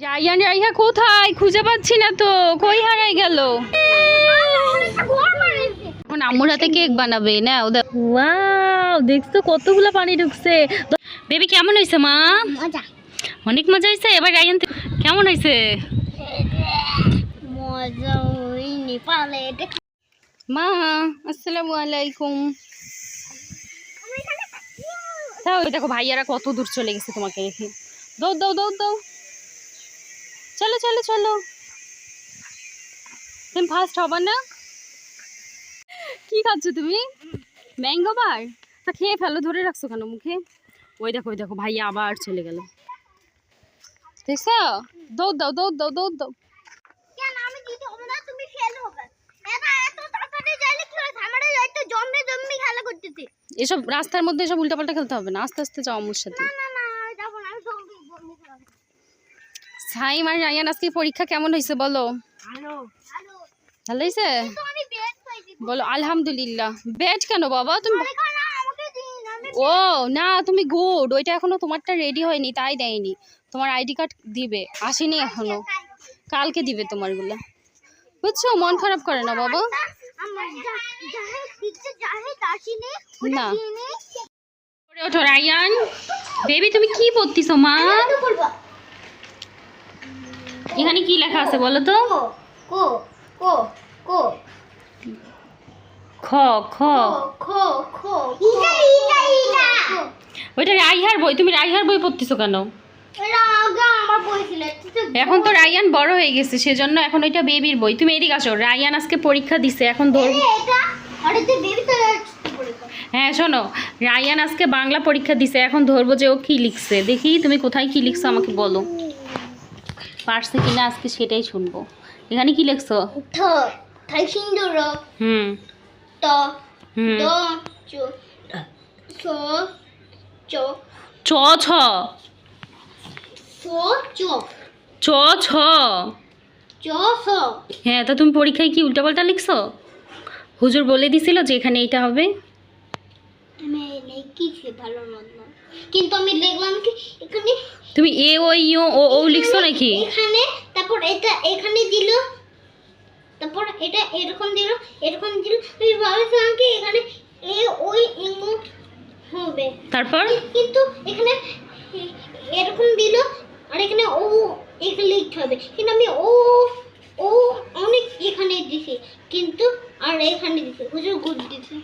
রাইয়ান রাইহা কোথায়? খুঁজে পাচ্ছি না তো। কই হারাই গেল? এখন আম্মুর হাতে কেক বানাবে না? ওদের ওয়াও দেখছ কতগুলো পানি ঢুকছে। বেবি কেমন হয়েছে মা? মজা। অনেক মজা হয়েছে? এবার রাইয়ান তো- কেমন হয়েছে? মা আসসালামু আলাইকুম। তাও দেখো ভাইয়ারা কত দূর চলে গেছে তোমাকে রেখে। দৌড় দাও দৌড় দাও। চলো চলো চলো। তুমি ফার্স্ট হবা না? কি খাচ্ছ তুমি? Mango bar? তা খেয়ে ফেলো ধরে রাখছো কেন মুখে? ওই দেখো ওই দেখো ভাইয়া আবার চলে গেল। দেখছ? দৌড় দাও দৌড় দাও দৌড় দাও। এসব রাস্তার মধ্যে এসব উল্টাপাল্টা খেলতে হবে না? আস্তে আস্তে যাও আমার সাথে না না না যাব না আমি জম্বি জম্বি খেলা সাইম আর রায়ান আজকে পরীক্ষা কেমন হয়েছে বলো? ভালো। হয়েছে? বেড বলো আলহামদুলিল্লাহ। ব্যাট কেন বাবা? তুমি ও না তুমি গুড ওইটা এখনও তোমারটা রেডি হয়নি তাই দেয়নি। তোমার আইডি কার্ড দিবে আসেনি এখনও। কালকে দিবে তোমারগুলো। বুঝছ? মন খারাপ করে না বাবা। দাসিনে না। ওঠো রায়ান। বেবি তুমি কি পড়তিছো মা? এখানে কি লেখা আছে বলো তো? কো কো কো খ খ। খো খো ইটা ইটা ইটা। ওইটা রাইহার বই তুমি রাইহার বই পড়তিছো কেন? এটা আগে আমার বই ছিল এখন তো রায়ান বড় হয়ে গেছে সেজন্য এখন ওইটা বেবির বই। তুমি এদিকে আসো রায়ান আজকে পরীক্ষা দিছে এখন ধর হ্যাঁ শোনো রায়ান আজকে বাংলা পরীক্ষা দিছে এখন ধরবো যে ও কি লিখছে। দেখি তুমি কোথায় কি লিখছো আমাকে বলো। পারছে কিনা আজকে সেটাই শুনব। এখানে কি লিখছো? ঠ থাই সিন্দুর। হুম। ত হুম। চ চ। চ ছ। চ। চ ছ। চ ছ হ্যাঁ তা তুমি পরীক্ষায় কি উল্টাপাল্টা লিখছো? হুজুর বলে দিছিল যে এখানে এটা হবে। আমি লিখেছি ভালো মতো কিন্তু আমি লিখলাম কি এখানে তুমি এ ও ইও ও ও লিখছো নাকি? এখানে তারপর এটা এখানে দিল। তারপর এটা এরকম দিল এরকম দিল। আমি ভাবছিলাম কি এখানে এ ওই ইমো হবে। তারপর? কিন্তু এখানে এরকম দিল আর এখানে ও এখানে লিখতে হবে। কিন্তু আমি ও ও অনেক এখানে দিছি কিন্তু আর এখানে দিছি। হুজুর গুড দিছে।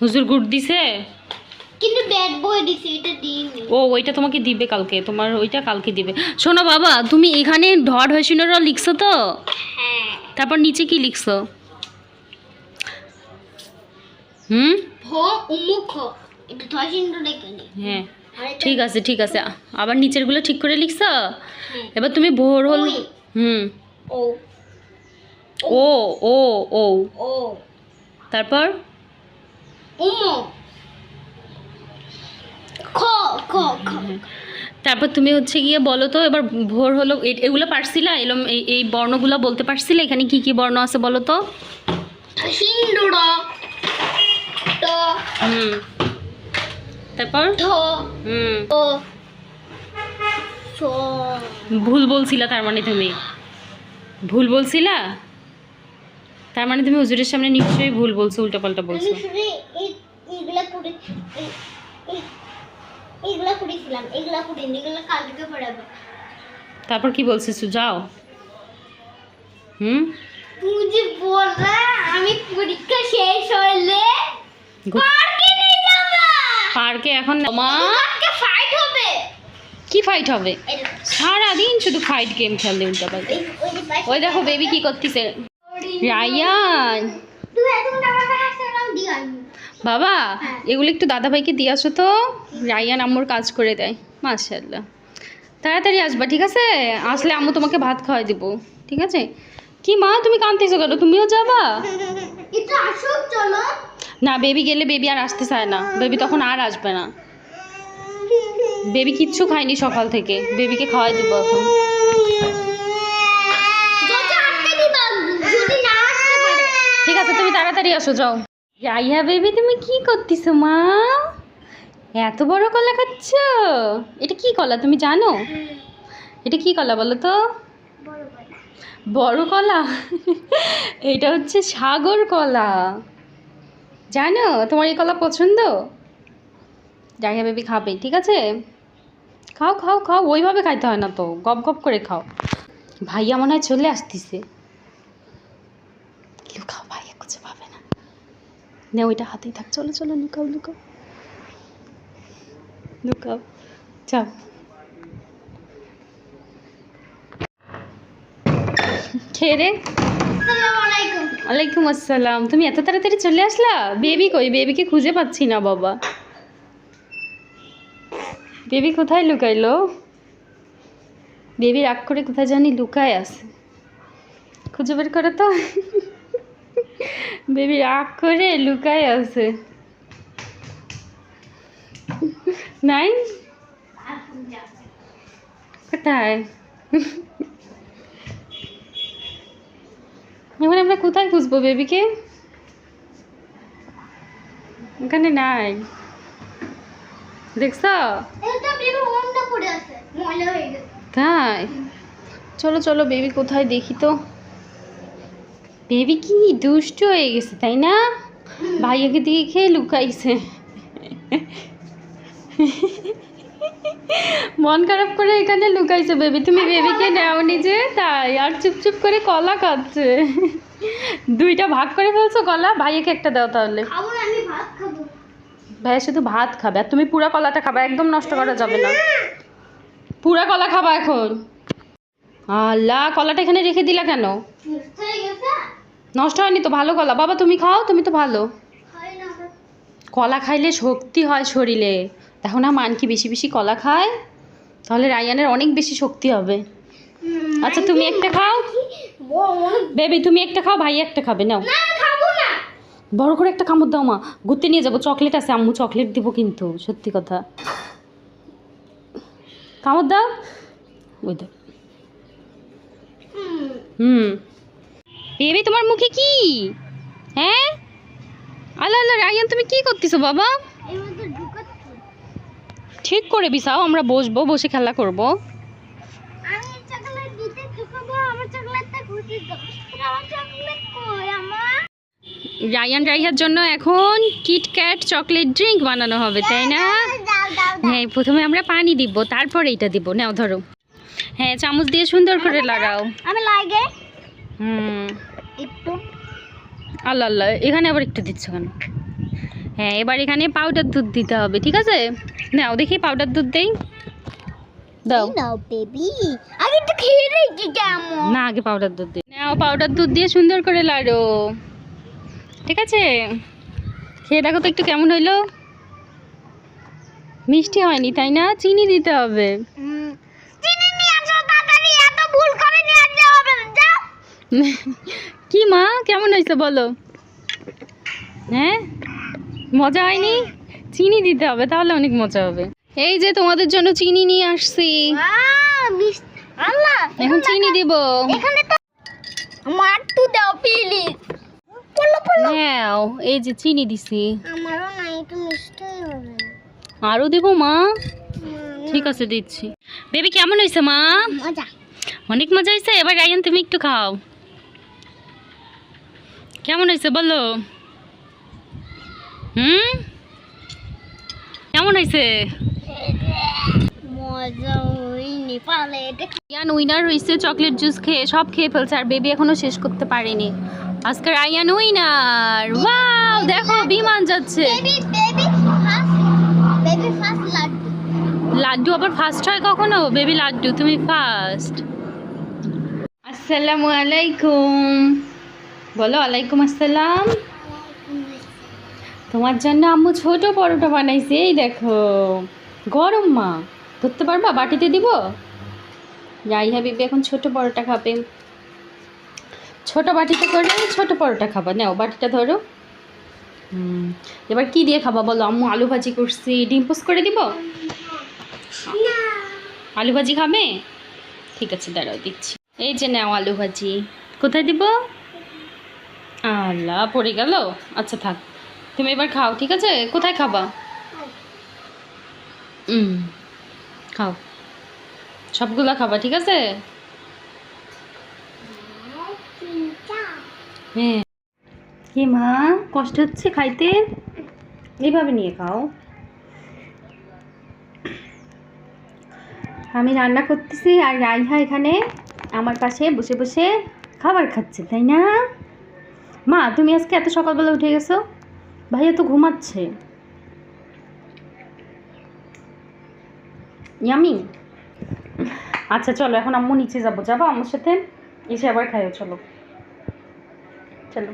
হুজুর গুড দিছে? কিন্তু ব্যাড বয় দিছি এটা দিইনি। ও ওইটা তোমাকে দিবে কালকে তোমার ওইটা কালকে দিবে। শোনো বাবা তুমি এখানে ঢড হয়েছিনরা লিখছো তো? হ্যাঁ। তারপর নিচে কি লিখছো? হুম? ভ উমুখ। এটা ধয় চিহ্ন হ্যাঁ। ঠিক আছে ঠিক আছে। আবার নিচেরগুলো ঠিক করে লিখছো? হ্যাঁ। এবার তুমি ভোর হল হুম। ও। ও ও ও। ও। তারপর? উমো খ খ খ। তারপর তুমি হচ্ছে গিয়ে বলো তো এবার ভোর হলো এগুলো পারছিলা? এলম এই বর্ণগুলো বলতে পারছিলে? এখানে কি কি বর্ণ আছে বলো তো? হুম। তারপর? হুম। ভুল বলছিলা তার মানে তুমি। ভুল বলছিলা? তার মানে তুমি হুজুরের সামনে নিশ্চয়ই ভুল বলছো উল্টাপাল্টা বলছো। পড়েছিলাম এগুলা পড়িনি এগুলা কালকে পড়াবো। তারপর কি বলছিস যাও। হুম? বলা আমি পরীক্ষা শেষ হলে পার্কে নিয়ে যাবা। পার্কে এখন মা? আজকে ফাইট হবে। কি ফাইট হবে? সারাদিন শুধু ফাইট গেম খেলতে উল্টাপাল্টা এই- ওই দেখো বেবি কি করতেছে? রায়ান। তুমি এতক্ষণ আমার কাছে আসছিলাম দিয়ে আসব। বাবা হ্যাঁ। এগুলো একটু দাদাভাইকে দিয়ে আসো তো। রায়ান আম্মুর কাজ করে দেয় মাশাল্লাহ তাড়াতাড়ি আসবা ঠিক আছে? আসলে আম্মু তোমাকে ভাত খাওয়াই দিব ঠিক আছে? কি মা তুমি কাঁদতেছো কেন? তুমিও যাবা? না বেবি গেলে বেবি আর আসতে চায় না। বেবি তখন আর আসবে না। বেবি কিচ্ছু খায়নি সকাল থেকে। বেবিকে খাওয়াই দিব এখন। ঠিক আছে তুমি তাড়াতাড়ি আসো যাও। রাইয়া বেবি, তুমি কি করতেছো মা? এত বড় কলা খাচ্ছ? এটা কি কলা তুমি জানো? এটা কি কলা বলো তো? বড় কলা। এটা হচ্ছে সাগর কলা। জানো, তোমার এই কলা পছন্দ? জায়গা বেবি খাবে, ঠিক আছে? খাও খাও খাও, ওইভাবে খাইতে হয় না তো, গপ গপ করে খাও। ভাইয়া মনে হয় চলে আসতেছে। পাবে না নে ওইটা হাতেই থাক। চলো চলো, লুকাও লুকাও। লুকাও। চাও খেয়ে ওয়ালাইকুম আসসালাম। তুমি এত তাড়াতাড়ি চলে আসলা? বেবি কই? বেবিকে খুঁজে পাচ্ছি না, বাবা। বেবি কোথায় লুকাইলো? বেবি রাগ করে কোথায় জানি লুকায় আছে। খুঁজে বের করে তো। বেবি, রাগ করে লুকায় আছে। নাই? কোথায়? এবার আমরা কোথায় খুঁজবো বেবিকে? ওখানে নাই। দেখছ? তাই। চলো চলো, বেবি কোথায় দেখি তো। বেবি কি দুষ্ট হয়ে গেছে তাই না ভাইয়াকে দিকে খেয়ে লুকাইছে মন খারাপ করে এখানে লুকাইছে বেবি তুমি বেবিকে নাও নিজে তাই আর চুপচুপ করে কলা খাচ্ছে দুইটা ভাগ করে ফেলছো কলা ভাইয়াকে একটা দাও তাহলে ভাইয়া শুধু ভাত খাবে আর তুমি পুরা কলাটা খাবে একদম নষ্ট করা যাবে না পুরা কলা খাবা এখন আল্লাহ কলাটা এখানে রেখে দিলা কেন নষ্ট হয়ে হয়নি তো ভালো কলা বাবা তুমি খাও তুমি তো ভালো। কলা খাইলে শক্তি হয় শরীরে। দেখো না মান কি বেশি বেশি কলা খায় তাহলে রায়ানের অনেক বেশি শক্তি হবে। আচ্ছা তুমি একটা খাও। বেবি তুমি একটা খাও ভাই একটা খাবে নাও। না বড় করে একটা কামড় দাও মা। ঘুরতে নিয়ে যাব চকলেট আছে আম্মু চকলেট দিব কিন্তু সত্যি কথা। কামড় দাও। ওই দাও হুম। বেবি তোমার মুখে কি? হ্যাঁ? আল্লাহ আল্লাহ রায়ান তুমি কি করতেছো বাবা? ঠিক করে বিছাও আমরা বসবো বসে খেলা করব। রায়ান রাইহার জন্য এখন কিটক্যাট চকলেট ড্রিঙ্ক বানানো হবে তাই না? হ্যাঁ প্রথমে আমরা পানি দিব তারপরে এটা দিব। নাও ধরো। হ্যাঁ চামচ দিয়ে সুন্দর করে লাগাও। আমি লাগে। হুম। একটু। আল্লাহ আল্লাহ। এখানে আবার একটু দিচ্ছ কেন? হ্যাঁ এবার এখানে পাউডার দুধ দিতে হবে ঠিক আছে? নাও দেখি পাউডার দুধ দেই। দাও। নাও বেবি আগে একটু খেয়ে দেখি কেমন? না আগে পাউডার দুধ নাও পাউডার দুধ দিয়ে সুন্দর করে লাড়ো। ঠিক আছে? খেয়ে দেখো তো একটু কেমন হইল। মিষ্টি হয়নি তাই না? চিনি দিতে হবে। কি মা? কেমন হয়েছে বলো? হ্যাঁ? মজা হয়নি? চিনি দিতে হবে তাহলে অনেক মজা হবে। এই যে তোমাদের জন্য চিনি নিয়ে আসছি। এখন চিনি দিব। তো দাও প্লিজ নাও এই যে চিনি দিছি। আমারও না একটু মিষ্টি হবে। আরও দিব মা? ঠিক আছে দিচ্ছি। বেবি কেমন হয়েছে মা? মজা। অনেক মজা হয়েছে? এবার রায়ান তুমি একটু খাও। কেমন হয়েছে বলো? হুম? কেমন হয়েছে? রায়ান উইনার হয়েছে চকলেট জুস খেয়ে সব খেয়ে ফেলছে আর বেবি এখনও শেষ করতে পারেনি। আজকে রায়ান উইনার। ওয়াও দেখো বিমান যাচ্ছে। লাড্ডু আবার ফার্স্ট হয় কখনো? বেবি লাড্ডু তুমি ফার্স্ট। আসসালামু আলাইকুম। বলো, আলাইকুম আসসালাম। তোমার জন্য আম্মু ছোট পরোটা বানাইছে, এই দেখো। গরম মা, ধরতে পারবা? বাটিতে দিব? রাইহা বিবি, এখন ছোট পরোটা খাবে। ছোট বাটিতে করে ছোট পরোটা খাবা। নাও, বাটিটা ধরো। এবার কি দিয়ে খাবা বলো? আম্মু আলু ভাজি করছি, ডিম পোস্ট করে দিব? আলু ভাজি খাবে? ঠিক আছে, দাঁড়াও, দিচ্ছি। এই যে নাও আলু ভাজি। কোথায় দিব? আল্লাহ, পড়ে গেল? আচ্ছা থাক। তুমি এবার খাও, ঠিক আছে? কোথায় খাবা? হুম খাও। সবগুলা খাবা, ঠিক আছে? হ্যাঁ। কি মা, কষ্ট হচ্ছে খাইতে? এইভাবে নিয়ে খাও। আমি রান্না করতেছি আর রাইহা এখানে আমার পাশে বসে বসে খাবার খাচ্ছে, তাই না? মা, তুমি আজকে এত সকালবেলা উঠে গেছো? ভাইয়া তো ঘুমাচ্ছে। ইয়ামি? আচ্ছা চলো, এখন আম্মু নিচে যাব। যাব আমার সাথে? এসে আবার খাইও, চলো। চলো।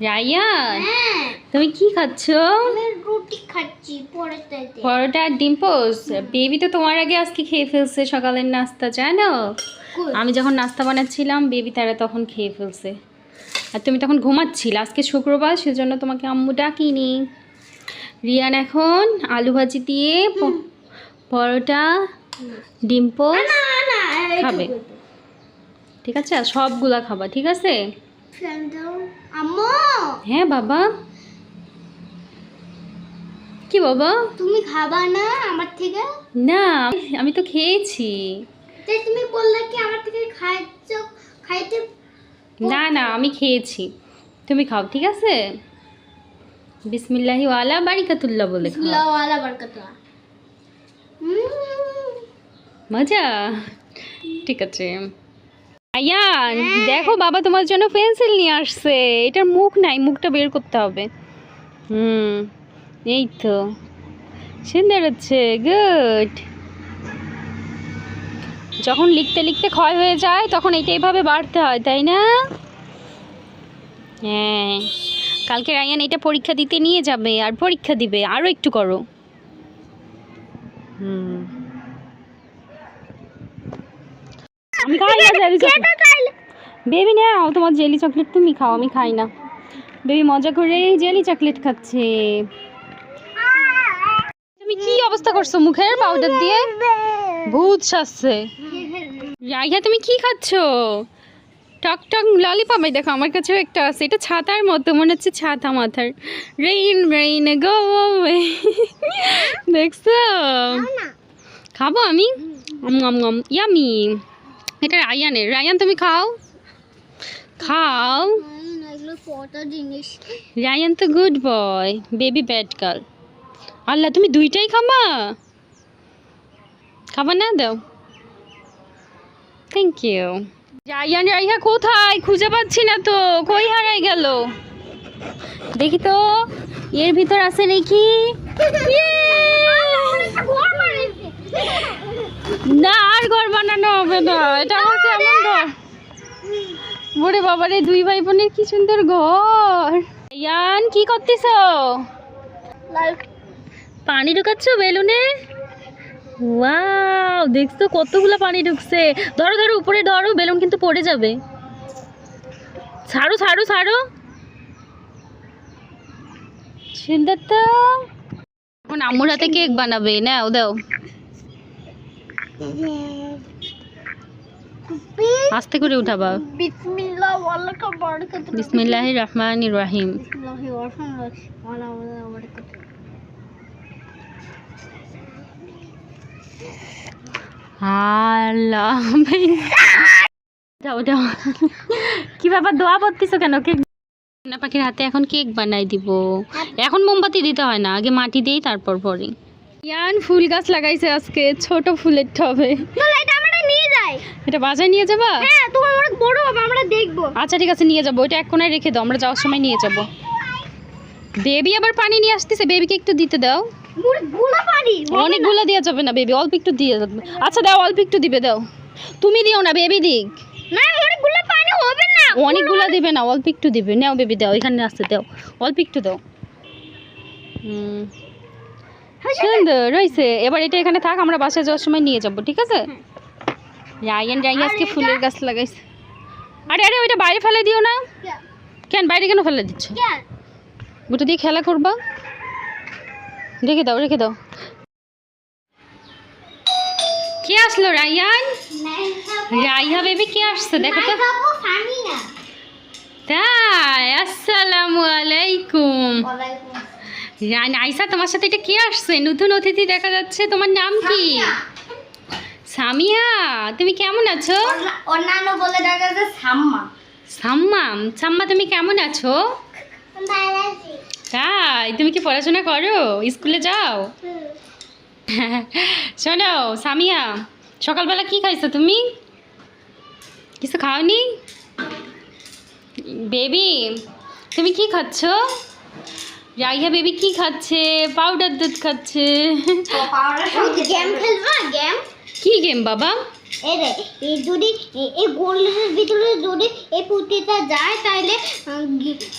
রাইয়ান হ্যাঁ। তুমি কি খাচ্ছো? আমি রুটি খাচ্ছি পরোটা আর ডিম পোস্ট? বেবি তো তোমার আগে আজকে খেয়ে ফেলছে সকালের নাস্তা জানো? আমি যখন নাস্তা বানাচ্ছিলাম বেবি তারা তখন খেয়ে ফেলছে। আর তুমি তখন ঘুমাচ্ছিলে আজকে শুক্রবার সেজন্য তোমাকে আম্মু ডাকিনি। রিয়ান এখন আলু ভাজি দিয়ে পরোটা ডিম পোস্ট না না খাবে। ঠিক আছে? সবগুলা খাবা ঠিক আছে? আম্মু! হ্যাঁ বাবা। কি বাবা? তুমি খাবা না আমার থেকে? না আমি তো খেয়েছি। তাই তুমি বললে কি আমার থেকে খাইছ? খাইতে না না আমি খেয়েছি। তুমি খাও ঠিক আছে? বিসমিল্লাহি ওয়ালা বারিকাতুল্লাহ বলে খাও। বিসমিল্লাহ বারকাতুল্লাহ। মজা। ঠিক আছে। আয়ান দেখো বাবা তোমার জন্য পেন্সিল নিয়ে আসছে। এটার মুখ নাই মুখটা বের করতে হবে। হুম এই তো। সুন্দর হচ্ছে গুড যখন লিখতে লিখতে ক্ষয় হয়ে যায় তখন এটা এইভাবে বাড়তে হয় তাই না? হ্যাঁ। কালকে রায়ান এটা পরীক্ষা দিতে নিয়ে যাবে আর পরীক্ষা দিবে আরও একটু করো। হুম আমি খাই না জেলি চকলেট। বেবি নাও তোমার জেলি চকলেট তুমি খাও আমি খাই না। বেবি মজা করে জেলি চকলেট খাচ্ছে। তুমি কি অবস্থা করছ মুখের পাউডার দিয়ে? ভূত সাজছে রাইহা তুমি কি খাচ্ছো? টক টক ললিপপ দেখো আমার কাছেও একটা আছে। এটা ছাতার মতো মনে হচ্ছে ছাতা মাথার। রেইন রেইন গো দেখছ? খাব আমি? ইয়ামি এটা রায়ানের রায়ান তুমি খাও খাও রায়ান তো good boy baby bad girl Allah তুমি দুইটাই খাবা খাবা না দাও থ্যাংক ইউ রায়ান রাইহা কোথায় খুঁজে পাচ্ছি না তো কই হারাই গেল দেখি তো এর ভিতর আছে নাকি না আর ঘর বানানো হবে না। এটা আমার কেমন ঘর? ওরে বাবা রে দুই ভাই বোনের কি সুন্দর ঘর। ইয়ান কি করতেছ? পানি ঢুকাচ্ছ বেলুনে? ওয়াও দেখছ কতগুলো পানি ঢুকছে। ধরো ধরো উপরে ধরো বেলুন কিন্তু পড়ে যাবে। ছাড়ো ছাড়ো ছাড়ো। সুন্দর তো। এখন আম্মুর হাতে কেক বানাবে নাও দাও। আস্তে করে উঠাবা। বিসমিল্লাহ রহমানির রহিম। বিসমিল্লাহি ওয়ালাকা বারাকাতুহু। আল্লাহ যাও যাও। কি ব্যাপার দোয়া পড়তেছো কেন? কেক না পাখির হাতে এখন কেক বানাই দিব। এখন মোমবাতি দিতে হয় না আগে মাটি দিয়েই তারপর পরে। ইয়ান ফুল গাছ লাগাইছে আজকে ছোট ফুলের টবে। এটা আমরা নিয়ে যাই। এটা বাজারে নিয়ে যাবা? হ্যাঁ তোমার অনেক বড় হবে আমরা দেখব। আচ্ছা ঠিক আছে নিয়ে যাব। ওইটা এক কোনায় রেখে দাও আমরা যাওয়ার সময় নিয়ে যাব। বেবি আবার পানি নিয়ে আসতেছে বেবিকে একটু দিতে দাও। অনেকগুলো দেওয়া যাবে না বেবি অল্প একটু দিয়ে যাবে আচ্ছা দাও অল্প একটু দিবে দাও। তুমি দিও না বেবি দিক। না অনেকগুলো পানি হবে না। অনেকগুলো দিবে না অল্প একটু দিবে। নাও বেবি দাও এখানে আসতে দাও। অল্প একটু দাও। হুম সুন্দর রয়েছে। এবার এটা এখানে থাক আমরা বাসায় যাওয়ার সময় নিয়ে যাব ঠিক আছে? রায়ান রায়ান আজকে ফুলের গাছ লাগাইছে। আরে আরে ওইটা বাইরে ফেলে দিও না। কেন বাইরে কেন ফেলে দিচ্ছ? ওটা দিয়ে খেলা করবা? রেখে দাও রেখে দাও। কে আসলো রায়ান রাইহা বেবি কে আসছে? দেখো তো। তাই আসসালামু আলাইকুম। নাইসা তোমার সাথে এটা কে আসছে? নতুন অতিথি দেখা যাচ্ছে। তোমার নাম কি? সামিয়া। তুমি কেমন আছো? অন্যান্য বলে দেখা যায় সাম্মা। সাম্মা সাম্মা তুমি কেমন আছি? তাই তুমি কি পড়াশোনা করো? স্কুলে যাও? শোনো সামিয়া সকালবেলা কি খাইছো তুমি? কিছু খাওনি? বেবি তুমি কি খাচ্ছ? রাইয়া বেবি কি খাচ্ছে? পাউডার দুধ খাচ্ছে। গেম খেলবা? গেম? কি গেম বাবা? এই যদি এই ভিতরে যদি এই পুঁতিটা যায় তাহলে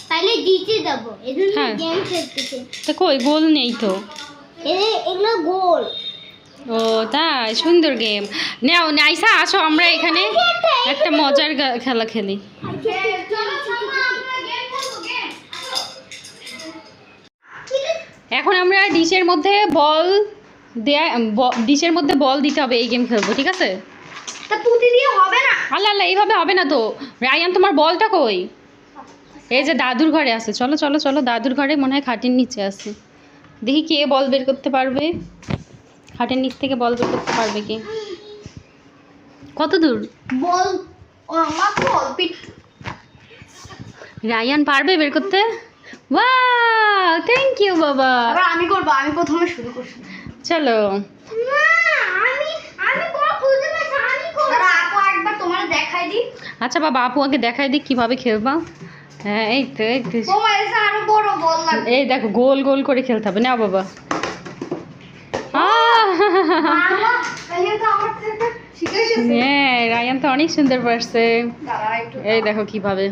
তাহলে জিতে যাব। এই জন্য হ্যাঁ। গেম খেলতেছে। তা কই গোল নেই তো? এগুলো গোল। ও তাই সুন্দর গেম। নাও নাইসা আসো আমরা এখানে একটা মজার খেলা খেলি। এখন আমরা ডিশের মধ্যে বল দেয়া ডিশের মধ্যে বল দিতে হবে এই গেম খেলব ঠিক আছে? তা পুঁতি দিয়ে হবে না? আল্লাহ আল্লাহ এইভাবে হবে না তো। রায়ান তোমার বলটা কই? এই যে দাদুর ঘরে আছে। চলো চলো চলো দাদুর ঘরে মনে হয় খাটের নিচে আছে। দেখি কে বল বের করতে পারবে। খাটের নিচ থেকে বল বের করতে পারবে কি? কত দূর? বল রায়ান পারবে বের করতে? ওয়া থ্যাংক ইউ বাবা এবার আমি করব আমি প্রথমে শুরু করছি। চলো। আচ্ছা বাবা আপু আগে দেখাই দিক কীভাবে খেলবা? হ্যাঁ এই তো এই তো। তোমার এসে আরও বড় বল লাগবে। এই দেখো গোল গোল করে খেলতে হবে। না বাবা। হ্যাঁ রায়ান তো অনেক সুন্দর পারছে। এই দেখো কীভাবে।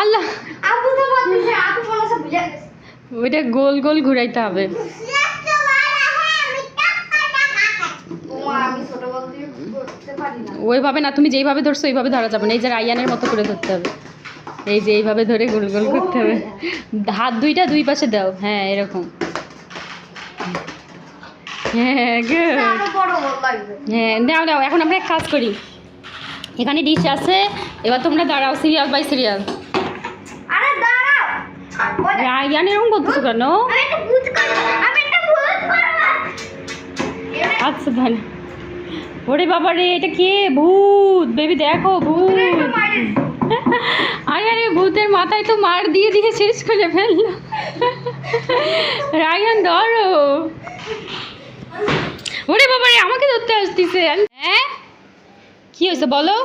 আল্লাহ। আপু তো বলতেছে আপু হচ্ছে বুঝে গেছে। ওইটা গোল গোল ঘুরাইতে হবে। না। ওইভাবে না তুমি যেইভাবে ধরছো ওইভাবে ধরা যাবে না। এই যে রায়ানের মতো করে ধরতে হবে। এই যে এইভাবে ধরে গোল গোল করতে হবে। হাত দুইটা দুই পাশে দাও। হ্যাঁ এরকম। হ্যাঁ হ্যাঁ দাও দাও এখন আমরা এক কাজ করি। এখানে ডিশ আছে। এবার তোমরা দাঁড়াও সিরিয়াল বাই সিরিয়াল আরে দাঁড়াও রায়ান এরকম করতেছো কেন? আচ্ছা তাহলে ওরে বাবা রে এটা কে? ভূত। বেবি দেখো ভূত। আরে আরে ভূতের মাথায় তো মার দিয়ে দিয়ে শেষ করে ফেলল। রায়ান ধরো। ওরে বাবা রে আমাকে ধরতে আসতিছে। হ্যাঁ? কি হয়েছে বলো?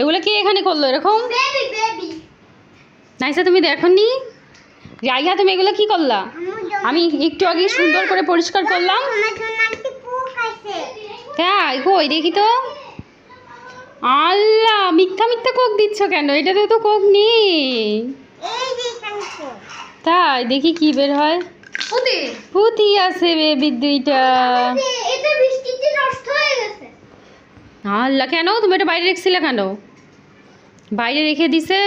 এগুলো কি এখানে করল এরকম? বেবি বেবি নাইসা তুমি দেখনি? রাইয়া তুমি এগুলো কি করলা? আমি একটু আগে সুন্দর করে পরিষ্কার করলাম। আমার জন্য একটি তাই কই দেখি তো। আল্লাহ মিথ্যা মিথ্যা কোক দিচ্ছ কেন? এটাতে তো কোক নেই। তাই দেখি কি বের হয়। পুঁতি। আছে বেবির দুইটা। এটা বৃষ্টিতে নষ্ট হয়ে গেছে। আল্লাহ কেন? তুমি এটা বাইরে রেখেছিলে কেন? বাইরে রেখে দিছে?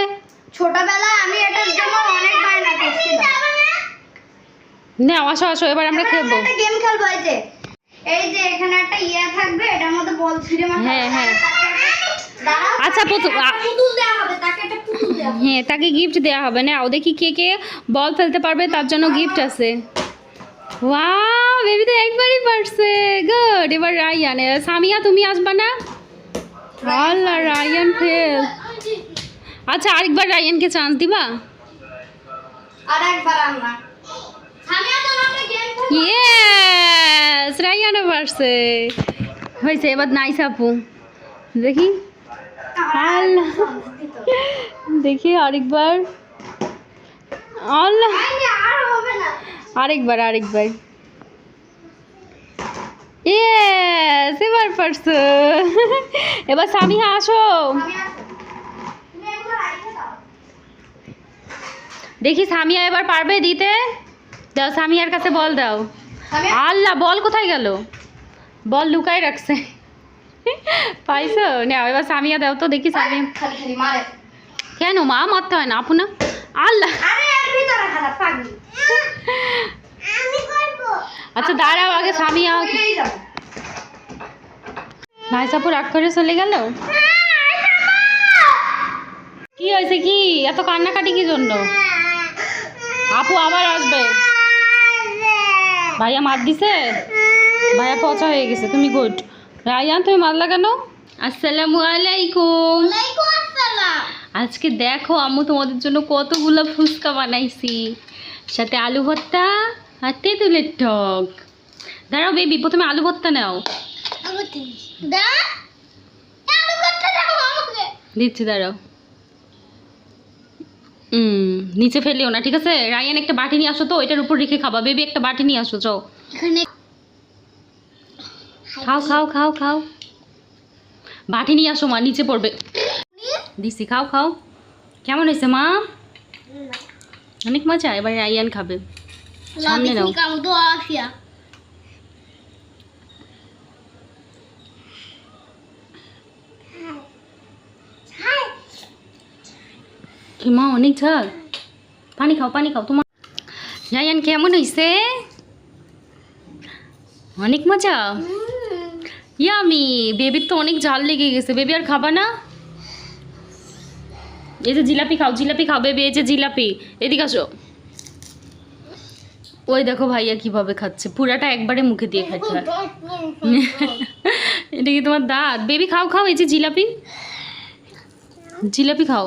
ছোটবেলায় আমি এটার জন্য অনেক বায়না করছিলাম। না আসো আসো এবার আমরা খেলব। একটা গেম খেলব এই যে। এই যে এখানে একটা ইয়া থাকবে এটার মধ্যে বল ছিঁড়ে মারতে হ্যাঁ, হ্যাঁ। আচ্ছা, পুতুল, দেওয়া হবে তাকে একটা পুতুল দেওয়া হবে। হ্যাঁ তাকে গিফট দেওয়া হবে। না ও দেখি কে কে বল ফেলতে পারবে তার জন্য গিফট আছে। ওয়াও বেবি তো একবারই পারছে। গুড এবার রায়ান সামিয়া তুমি আসবা না? আল্লাহ রায়ান ফেল আচ্ছা আরেকবার রায়ানকে চান্স দিবা? আর একবার আমরা ইয়েস রায়ানও পারছে। হয়েছে এবার নাইস আপু। দেখি। দেখি আরেকবার। আল্লাহ। আরেকবার আরেকবার। ইয়েস এবার পারছ। এবার সামিহা আসো আমি আসব তুমি একবার আইতে দাও দেখি সামিয়া এবার পারবে দিতে? দাও সামিয়ার কাছে বল দাও। আল্লাহ বল কোথায় গেল? বল লুকায় রাখছে। পাইছো? না এবার সামিয়া দাও তো দেখি সামিয়া। খালি খালি মারে। কেন মা মারতে হয় না? আপু না? আল্লাহ। আরে এর ভিতরে খারাপ পাগলি। আমি করব। আচ্ছা দাঁড়াও আগে সামিয়া। নাইসাপু রাগ করে চলে গেল? কি হয়েছে কি? এত কান্নাকাটি কি জন্য? আপু আবার আসবে। ভাইয়া মার দিছে? ভাইয়া পচা হয়ে গেছে তুমি গুড। রায়ান তুমি মারলা কেন? আসসালামু আলাইকুম। আজকে দেখো আম্মু তোমাদের জন্য কতগুলো ফুচকা বানাইছি। সাথে আলু ভর্তা আর তেঁতুলের টক। দাঁড়াও বেবি প্রথমে আলু ভর্তা নাও। দা আলু করতে দাও আমাকে। দিচ্ছি দাঁড়াও। নিচে ফেলিও না ঠিক আছে? রায়ান একটা বাটি নিয়ে আসো তো ওইটার উপর রেখে খাবা। বেবি একটা বাটি নিয়ে আসো যাও। খাও খাও খাও খাও। বাটি নিয়ে আসো মা নিচে পড়বে। দিছি খাও খাও। কেমন হয়েছে মা? অনেক মজা এবার রায়ান খাবে। সামনে নাও। মা, অনেক ঝাল। পানি খাও পানি খাও। তোমার রায়ান কেমন হয়েছে অনেক মজা? ইয়ামি, বেবির তো অনেক ঝাল লেগে গেছে। বেবি আর খাবা না? এই যে জিলাপি খাও জিলাপি খাও বেবি, এই যে জিলাপি। এদিকে আসো। ওই দেখো ভাইয়া কীভাবে খাচ্ছে। পুরাটা একবারে মুখে দিয়ে খাচ্ছে। এটা কি তোমার দাঁত? বেবি খাও খাও এই যে জিলাপি। জিলাপি খাও।